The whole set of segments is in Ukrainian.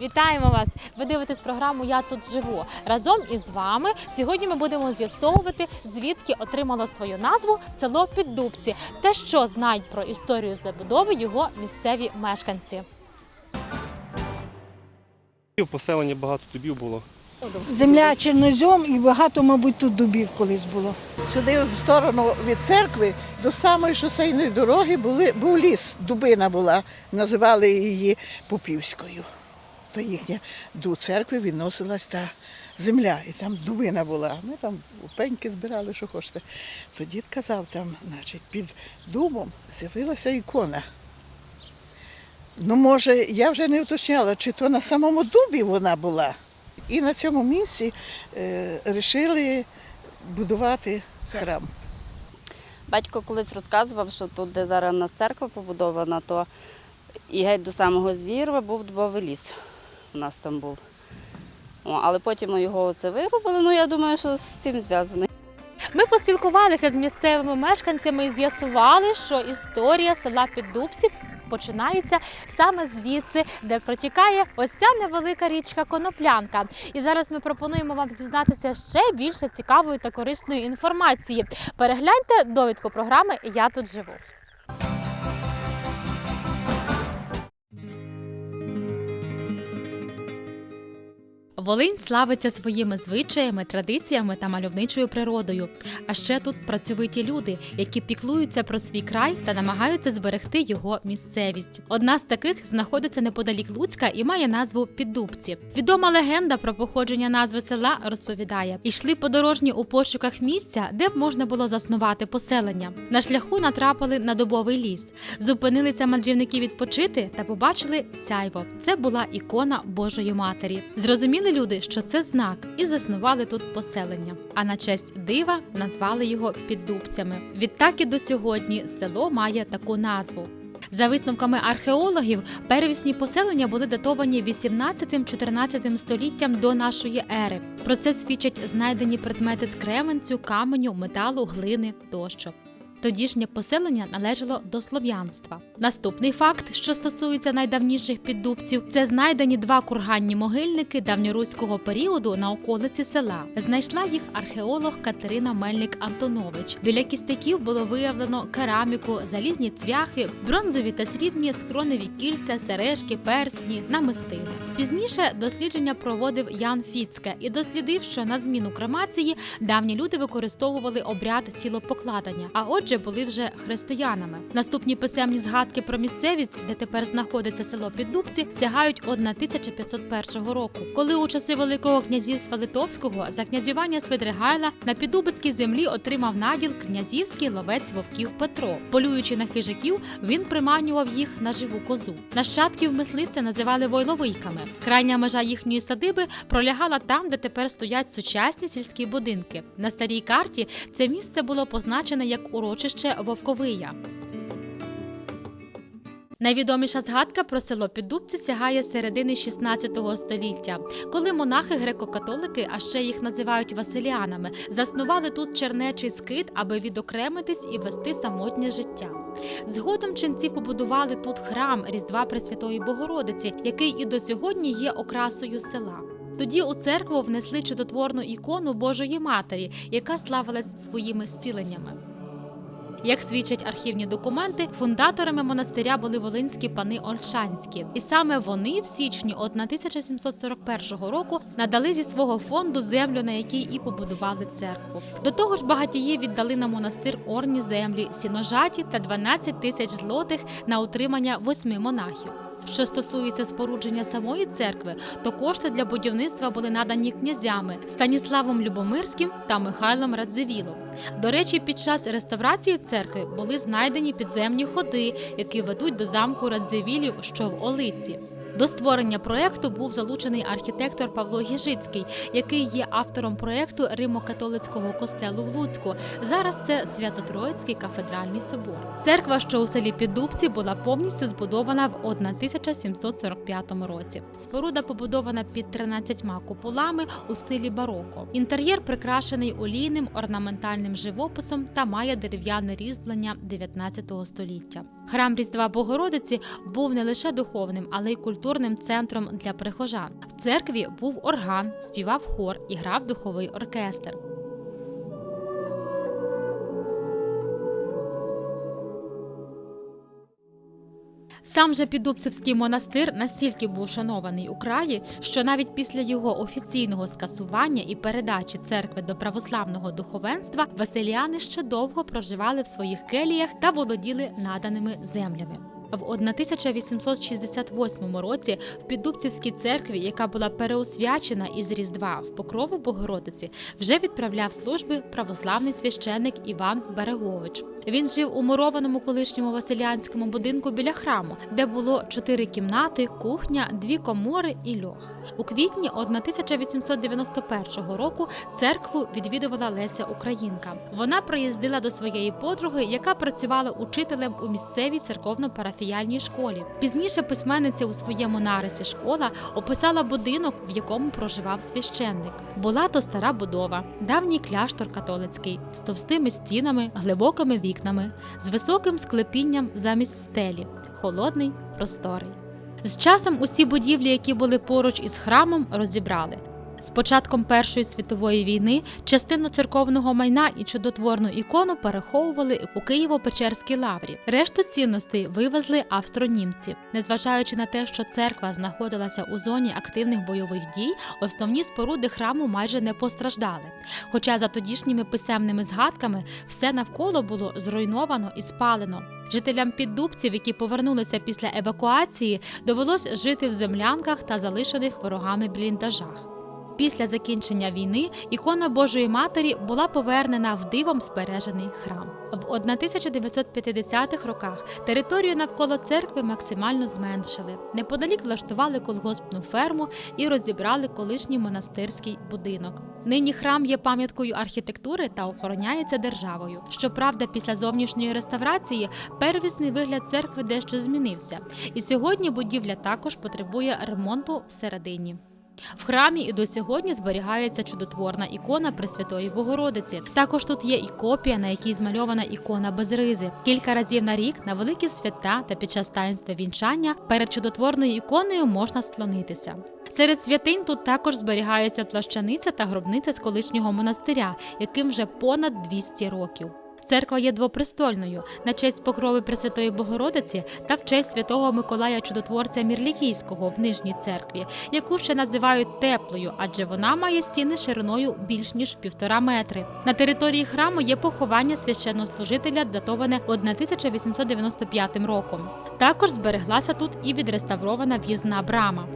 Вітаємо вас! Ви дивитесь програму Я тут живу. Разом із вами сьогодні ми будемо з'ясовувати, звідки отримало свою назву село Піддубці та що знають про історію забудови його місцеві мешканці. В поселенні багато дубів було. Земля чорнозьом і багато, мабуть, тут дубів колись було. Сюди в сторону від церкви до самої шосейної дороги були, був ліс, дубина була, називали її Попівською. То їхня до церкви відносилась та земля, і там дубина була. Ми там пеньки збирали, що хочете. То дід казав, там, значить, під дубом з'явилася ікона. Ну, може, я вже не уточняла, чи то на самому дубі вона була. І на цьому місці е, рішили будувати храм. Батько колись розказував, що тут, де зараз у нас церква побудована, то і геть до самого звірва був дубовий ліс. У нас там був. О, але потім ми його оце вирубили. Ну я думаю, що з цим зв'язано. Ми поспілкувалися з місцевими мешканцями і з'ясували, що історія села Піддубці починається саме звідси, де протікає ось ця невелика річка Коноплянка. І зараз ми пропонуємо вам дізнатися ще більше цікавої та корисної інформації. Перегляньте довідку програми Я тут живу. Волинь славиться своїми звичаями, традиціями та мальовничою природою. А ще тут працьовиті люди, які піклуються про свій край та намагаються зберегти його місцевість. Одна з таких знаходиться неподалік Луцька і має назву Піддубці. Відома легенда про походження назви села розповідає: йшли подорожні у пошуках місця, де б можна було заснувати поселення. На шляху натрапили на дубовий ліс, зупинилися мандрівники відпочити та побачили сяйво. Це була ікона Божої Матері. Зрозуміли люди, що це знак, і заснували тут поселення. А на честь дива назвали його піддубцями. Відтак і до сьогодні село має таку назву. За висновками археологів, первісні поселення були датовані 18-14 століттям до нашої ери. Про це свідчать знайдені предмети з кременцю, каменю, металу, глини тощо. Тодішнє поселення належало до слов'янства. Наступний факт, що стосується найдавніших піддубців, це знайдені два курганні могильники давньоруського періоду на околиці села. Знайшла їх археолог Катерина Мельник Антонович. Біля кістяків було виявлено кераміку, залізні цвяхи, бронзові та срібні скроневі кільця, сережки, перстні, намистини. Пізніше дослідження проводив Ян Фіцке і дослідив, що на зміну кремації давні люди використовували обряд тілопокладення, а отже були вже християнами. Наступні писемні згадки про місцевість, де тепер знаходиться село Піддубці, сягають 1501 року, коли у часи Великого князівства Литовського за князювання Свидригайла на Піддубицькій землі отримав наділ князівський ловець вовків Петро. Полюючи на хижаків, він приманював їх на живу козу. Нащадків мисливця називали войловийками. Крайня межа їхньої садиби пролягала там, де тепер стоять сучасні сільські будинки. На старій карті це місце було позначене як урочище Вовковия. Найвідоміша згадка про село Піддубці сягає середини 16 століття, коли монахи греко-католики, а ще їх називають василіанами, заснували тут чернечий скит, аби відокремитись і вести самотнє життя. Згодом ченці побудували тут храм Різдва Пресвятої Богородиці, який і до сьогодні є окрасою села. Тоді у церкву внесли чудотворну ікону Божої Матері, яка славилась своїми зціленнями. Як свідчать архівні документи, фундаторами монастиря були волинські пани Ольшанські, і саме вони в січні 1741 року надали зі свого фонду землю, на якій і побудували церкву. До того ж, багатії віддали на монастир орні землі, сіножаті та 12 тисяч злотих на утримання восьми монахів. Що стосується спорудження самої церкви, то кошти для будівництва були надані князями Станіславом Любомирським та Михайлом Радзивілом. До речі, під час реставрації церкви були знайдені підземні ходи, які ведуть до замку Радзивілів, що в Олиці. До створення проекту був залучений архітектор Павло Гіжицький, який є автором проекту Римо-католицького костелу в Луцьку. Зараз це Свято-Троїцький кафедральний собор. Церква, що у селі Піддубці, була повністю збудована в 1745 році. Споруда побудована під 13 куполами у стилі бароко. Інтер'єр прикрашений олійним орнаментальним живописом та має дерев'яне різьблення 19 століття. Храм Різдва Богородиці був не лише духовним, але й культурним культурним центром для прихожан. В церкві був орган, співав хор і грав духовий оркестр. Сам же Піддубцевський монастир настільки був шанований у краї, що навіть після його офіційного скасування і передачі церкви до православного духовенства Василіани ще довго проживали в своїх келіях та володіли наданими землями. В 1868 році в Піддубцівській церкві, яка була переосвячена із Різдва в Покрову Богородиці, вже відправляв служби православний священник Іван Берегович. Він жив у мурованому колишньому василянському будинку біля храму, де було чотири кімнати, кухня, дві комори і льох. У квітні 1891 року церкву відвідувала Леся Українка. Вона приїздила до своєї подруги, яка працювала учителем у місцевій церковно-парафіяльній школі. Пізніше письменниця у своєму нарисі школа описала будинок, в якому проживав священник. Була то стара будова, давній кляштор католицький з товстими стінами, глибокими вікнами, з високим склепінням замість стелі, холодний, просторий. З часом усі будівлі, які були поруч із храмом, розібрали. З початком Першої світової війни частину церковного майна і чудотворну ікону переховували у Києво-Печерській лаврі. Решту цінностей вивезли австронімці. Незважаючи на те, що церква знаходилася у зоні активних бойових дій, основні споруди храму майже не постраждали. Хоча за тодішніми писемними згадками все навколо було зруйновано і спалено. Жителям піддубців, які повернулися після евакуації, довелось жити в землянках та залишених ворогами бліндажах. Після закінчення війни ікона Божої Матері була повернена в дивом збережений храм. В 1950-х роках територію навколо церкви максимально зменшили. Неподалік влаштували колгоспну ферму і розібрали колишній монастирський будинок. Нині храм є пам'яткою архітектури та охороняється державою. Щоправда, після зовнішньої реставрації первісний вигляд церкви дещо змінився, і сьогодні будівля також потребує ремонту всередині. В храмі і до сьогодні зберігається чудотворна ікона Пресвятої Богородиці. Також тут є і копія, на якій змальована ікона без ризи. Кілька разів на рік на великі свята та під час таїнства вінчання перед чудотворною іконою можна склонитися. Серед святинь тут також зберігаються плащаниця та гробниця з колишнього монастиря, яким вже понад 200 років. Церква є двопрестольною на честь покрови Пресвятої Богородиці та в честь святого Миколая Чудотворця Мірлікійського в нижній церкві, яку ще називають теплою, адже вона має стіни шириною більш ніж півтора метри. На території храму є поховання священнослужителя, датоване 1895 роком. Також збереглася тут і відреставрована в'їзна брама.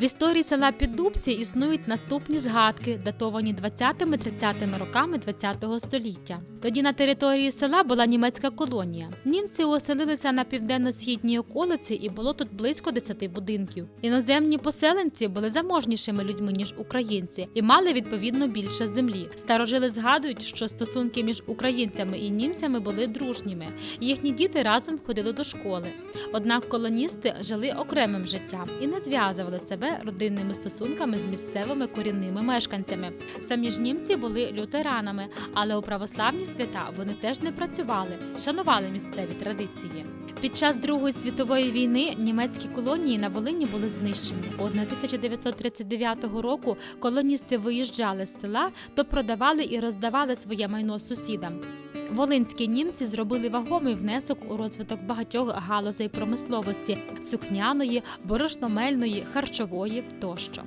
В історії села Піддубці існують наступні згадки, датовані 20-30 роками ХХ століття. Тоді на території села була німецька колонія. Німці оселилися на південно-східній околиці, і було тут близько 10 будинків. Іноземні поселенці були заможнішими людьми ніж українці і мали відповідно більше землі. Старожили згадують, що стосунки між українцями і німцями були дружніми. Їхні діти разом ходили до школи. Однак колоністи жили окремим життям і не зв'язували себе родинними стосунками з місцевими корінними мешканцями. Самі ж німці були лютеранами, але у православні свята вони теж не працювали, шанували місцеві традиції. Під час Другої світової війни німецькі колонії на Волині були знищені. 1939 року колоністи виїжджали з села, то продавали і роздавали своє майно сусідам. Волинські німці зробили вагомий внесок у розвиток багатьох галузей промисловості сукняної, борошномельної, харчової тощо.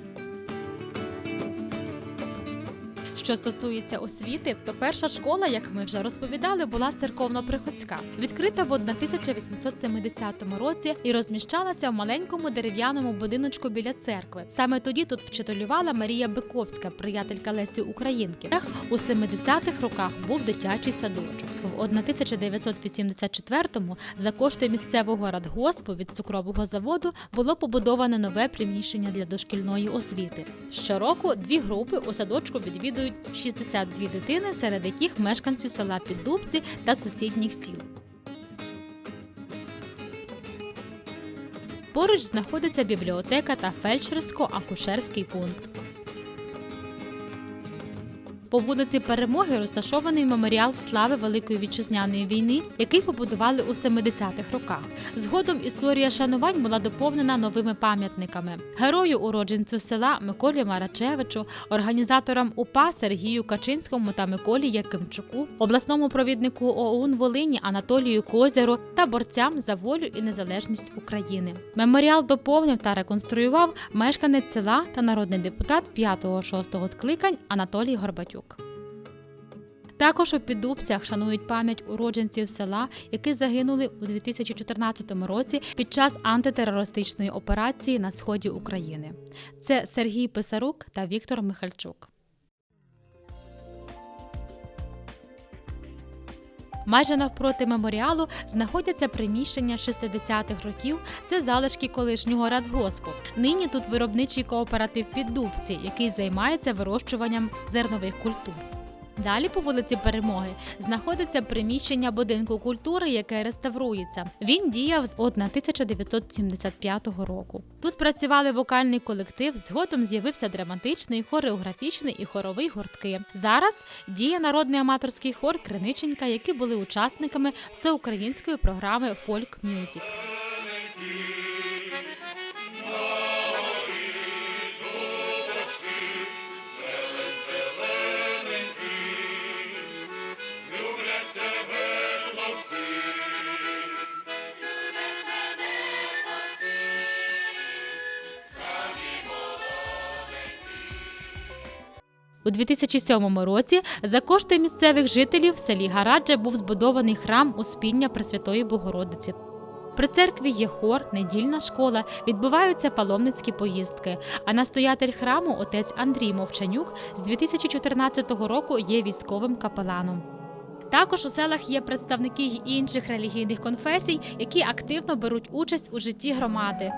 Що стосується освіти, то перша школа, як ми вже розповідали, була церковно-приходська, відкрита в 1870 році і розміщалася в маленькому дерев'яному будиночку біля церкви. Саме тоді тут вчителювала Марія Биковська, приятелька Лесі Українки. У 70-х роках був дитячий садочок. В 1984-му за кошти місцевого радгоспу від цукрового заводу було побудоване нове приміщення для дошкільної освіти. Щороку дві групи у садочку відвідують 62 дитини, серед яких мешканці села Піддубці та сусідніх сіл. Поруч знаходиться бібліотека та фельдшерсько-акушерський пункт. По вулиці Перемоги розташований меморіал слави Великої вітчизняної війни, який побудували у 70-х роках. Згодом історія шанувань була доповнена новими пам'ятниками: герою уродженцю села Миколі Марачевичу, організаторам УПА Сергію Качинському та Миколі Якимчуку, обласному провіднику ОУН Волині Анатолію Козяру та борцям за волю і незалежність України. Меморіал доповнив та реконструював мешканець села та народний депутат 5-6 скликань Анатолій Горбатюк. Також у Піддубцях шанують пам'ять уродженців села, які загинули у 2014 році під час антитерористичної операції на сході України. Це Сергій Писарук та Віктор Михальчук. Майже навпроти меморіалу знаходяться приміщення 60-х років. Це залишки колишнього радгоспу. Нині тут виробничий кооператив Піддубці, який займається вирощуванням зернових культур. Далі по вулиці Перемоги знаходиться приміщення будинку культури, яке реставрується. Він діяв з 1975 року. Тут працювали вокальний колектив, згодом з'явився драматичний, хореографічний і хоровий гуртки. Зараз діє народний аматорський хор Криниченька, які були учасниками всеукраїнської програми Фольк Мюзік. У 2007 році за кошти місцевих жителів в селі Гарадже був збудований храм Успіння Пресвятої Богородиці. При церкві є хор, недільна школа, відбуваються паломницькі поїздки. А настоятель храму, отець Андрій Мовчанюк, з 2014 року є військовим капеланом. Також у селах є представники інших релігійних конфесій, які активно беруть участь у житті громади.